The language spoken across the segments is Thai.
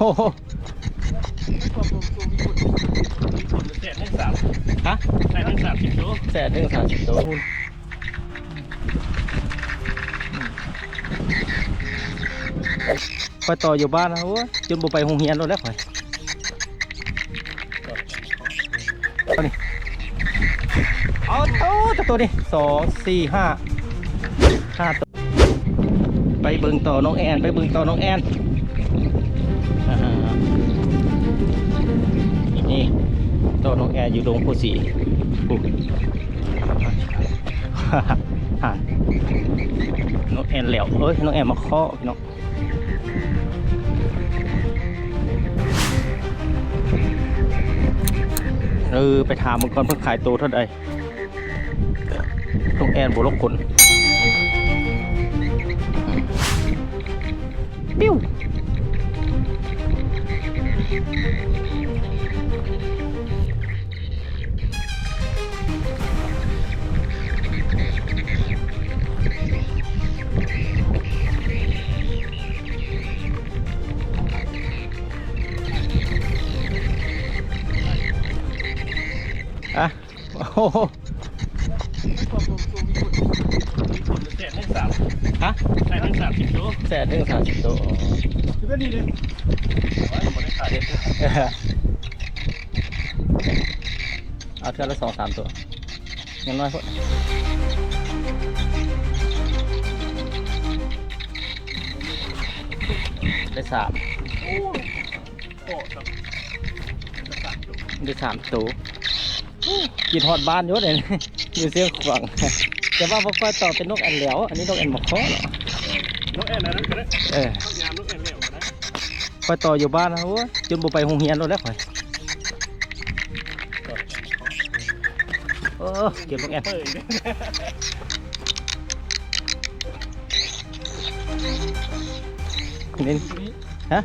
โหแสนหนึ่งสามฮะแสนหนึ่งสามสิบตัวแสนหนึ่งสามสิบตัวคุณคอยต่ออยู่บ้านนะโอ้ยจนบุไปโรงเรียนแล้วแล้วข่อยเอานี่เอาโอ้ตัวตัวนี้สองสี่ห้าห้าตัวไปเบิ่งต่อน้องแอน ไปเบิ่งต่อน้องแอน อ่านี่ต่อน้องแอนอยู่ดงโพสีปุ๊บฮะน้องแอนเหลวเอ้ยน้องแอนมาเคาะพี่น้องเออไปถามมันก่อนเพิ่งขายตัวเท่าใดน้องแอนบวกลบคนปิ้ว โอ้โหแสนหนึ่งสามฮะแสนหนึ่งสามสิบตัวแสนหนึ่งสามสิบตัวคือเป็นดีเลยโอ้ยผมได้ขายเด็ดเออเอาเท่าละสองสามตัวเงินน้อยพอได้สามโอ้โหครับจะสามตัวได้สามตัว กินฮอดบ้านอยู่เลยอยู่เสียงขวางแต่ว่าพ่อต่อเป็นนกแอนเหลวอันนี้นกแอนหมอกคอเหรอน้องแอนนะนั่นก็ได้เออต้องยามน้องแอนเร็วนะพ่อต่ออยู่บ้านนะโอ้ยจนบุไปโรงเรียนแล้วแหล้วข่อยเออเก็บนกแอนเปิดเลยนี่ฮะ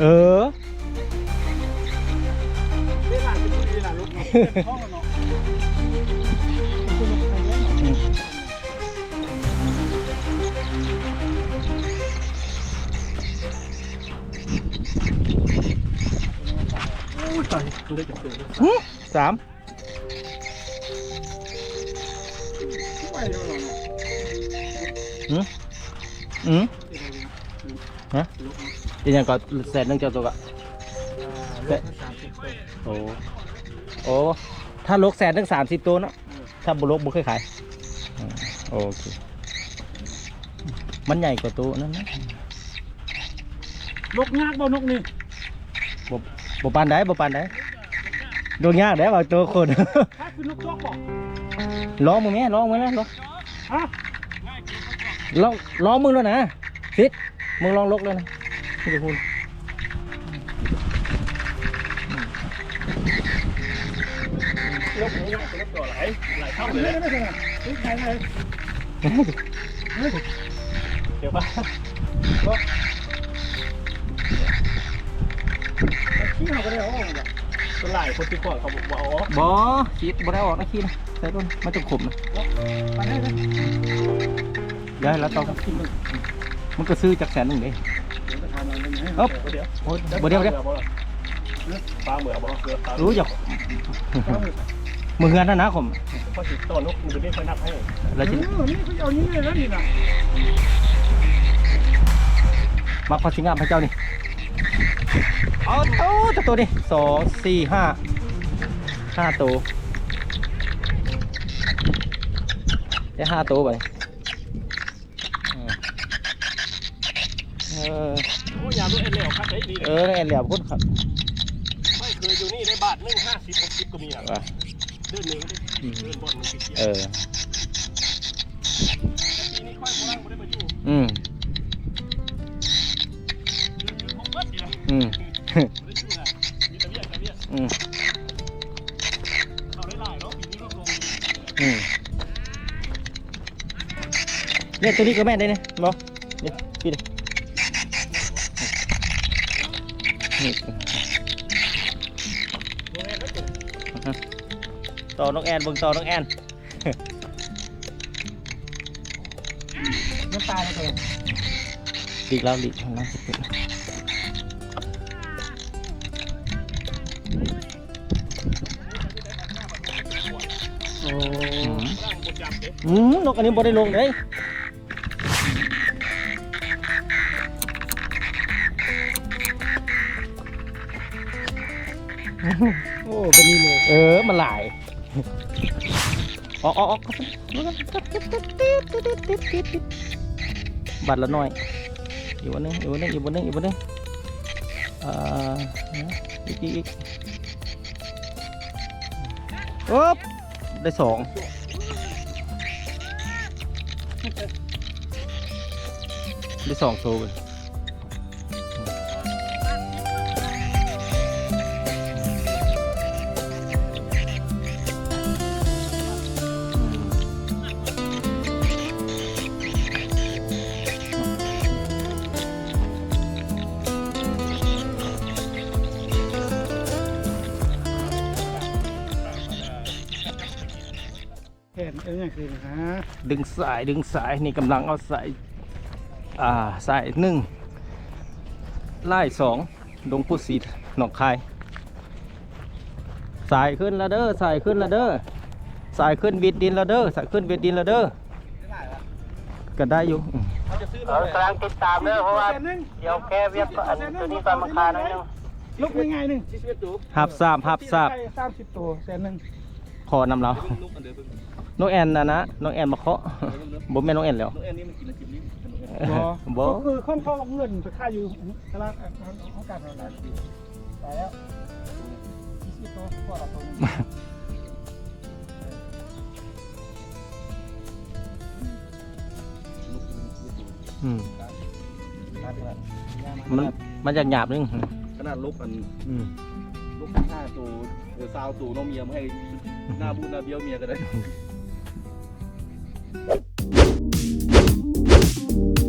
เออ ตายมันได้จับตัวเลยหึสามไม่เร็วหรอกหึอืมฮะยังก็แสนหนึงเจ้าตัวกะเด็สามสิบตัวโอ้ โอ้ถ้าลกแสนถึงสามสิบตัวเนาะถ้าบุลกบุเคยขายอืมโอเค มันใหญ่กว่าตัวนั้นนะนกงากบ่นกนี่บ่ปานได้บ่ปานได้โดนยากได้บางตัวคน ถ้าคือนกจอกบอกร้องมึงแม่ร้องมึงนะร้องฮะลองลองมึงแล้วนะฟิตมึงลองลกแล้วนะพี่จะพูด นกนี่นกเป็นนกตัวไหลไหลเข้าเลยไม่ไม่ไม่ไม่ใช่เลยเดี๋ยวป่ะขี้เขาก็ได้ห้องแบบตัวไหลคนที่ก่อนเขาบอกว่าอ๋อบอคิดบ่ได้ออกนะคิดนะใส่ต้นมันจะขมนะไปได้เลยได้แล้วต้องมันก็ซื้อจากแสนหนึ่งเด้เดี๋ยวจะทำอะไรให้อ๊บเดี๋ยวโอ้ยบ่เดียวเดียวปลาเบื่อบ่เบื่อปลารู้จัก มือเงินนะนะผมพอติดตัวนกมันจะไม่ค่อยนับให้แล้วจินี่เขาเอานี้เลยนะนี่นะมาพอสิงามพระเจ้านี่เอาโอ้ตัวตัวนี่สองสี่ห้าห้าตัวได้ห้าตัวไปเออโอ้ยยาลูกเอ็นเหลวครับไอ้ดีเออแอนเหลียวพุ่นครับไม่เคยอยู่นี่ได้บาทหนึ่งห้าสิบหกสิบก็มีอะว่ะ เดือนหนึ่งเดือนบอลมันติดเยเออะอ ปีนี้ค่อยโบราณไม่ได้มาอยู่อืมยืนคงเบิดดีนะอืม ไม่ได้ชื่อนะมีแต่เบี้ยแต่เบี้ยอืม เขาได้หลายเนาะปีนี้ลดลงอืมเนี่ยตัวนี้ก็แม่นได้เนี่ยบอกเนี่ยพี่ดินี่ โรงแรมก็จุ ต่อน้องแอนเบิ่งต่อน้องแอนน้ำตาเลยหลีกแล้วหลีกแล้วนะโอ้อืมอืมนกอันนี้บ่ได้ลงเลยโอ้เป็นนี่เลย เออ มันหลาย ออกออกออกบัตรละหน่อยอีกวันนึงอีกวันนึงอีกวันนึงอีกวันนึงอ่าอีกอีกอีกอ๊บได้สองได้สองตัวเลย อ้ยยังคือฮะดึงสายดึงสายนี่กำลังเอาสายอ่าสายหนึ่งไล่สองดงพุทธศรีหนองคาย สายขึ้นแล้วเด้อสายขึ้นแล้วเด้อสายขึ้นวิดดินแล้วเด้อสายขึ้นวิดดินแล้วเด้อก็ได้อยู่อืมเออกำลังติดตามเด้อเพราะว่าเดี๋ยวแกเวียบอันตัวนี้ก่อนมาคาหน่อยนึงลุกง่ายๆหนึ่งหับทราบหับทราบสามสิบตัวแสนหนึ่งพอนำเรา น้องแอนนะนะน้องแอนมาเคาะบ่แม่นน้องแอนแล้วบ่บ่ก็คือข้อมข้อเงินไปค่าอยู่ตลาดของการตลาดไปแล้วยี่สิบตัวพอละตัวนึงอืมมันมันจะหยาบนึงขนาดลุกอันลุกห้าตูหรือซาวตูน้องเมียมาให้หน้าบูดหน้าเบี้ยวเมียก็ได้ Thank you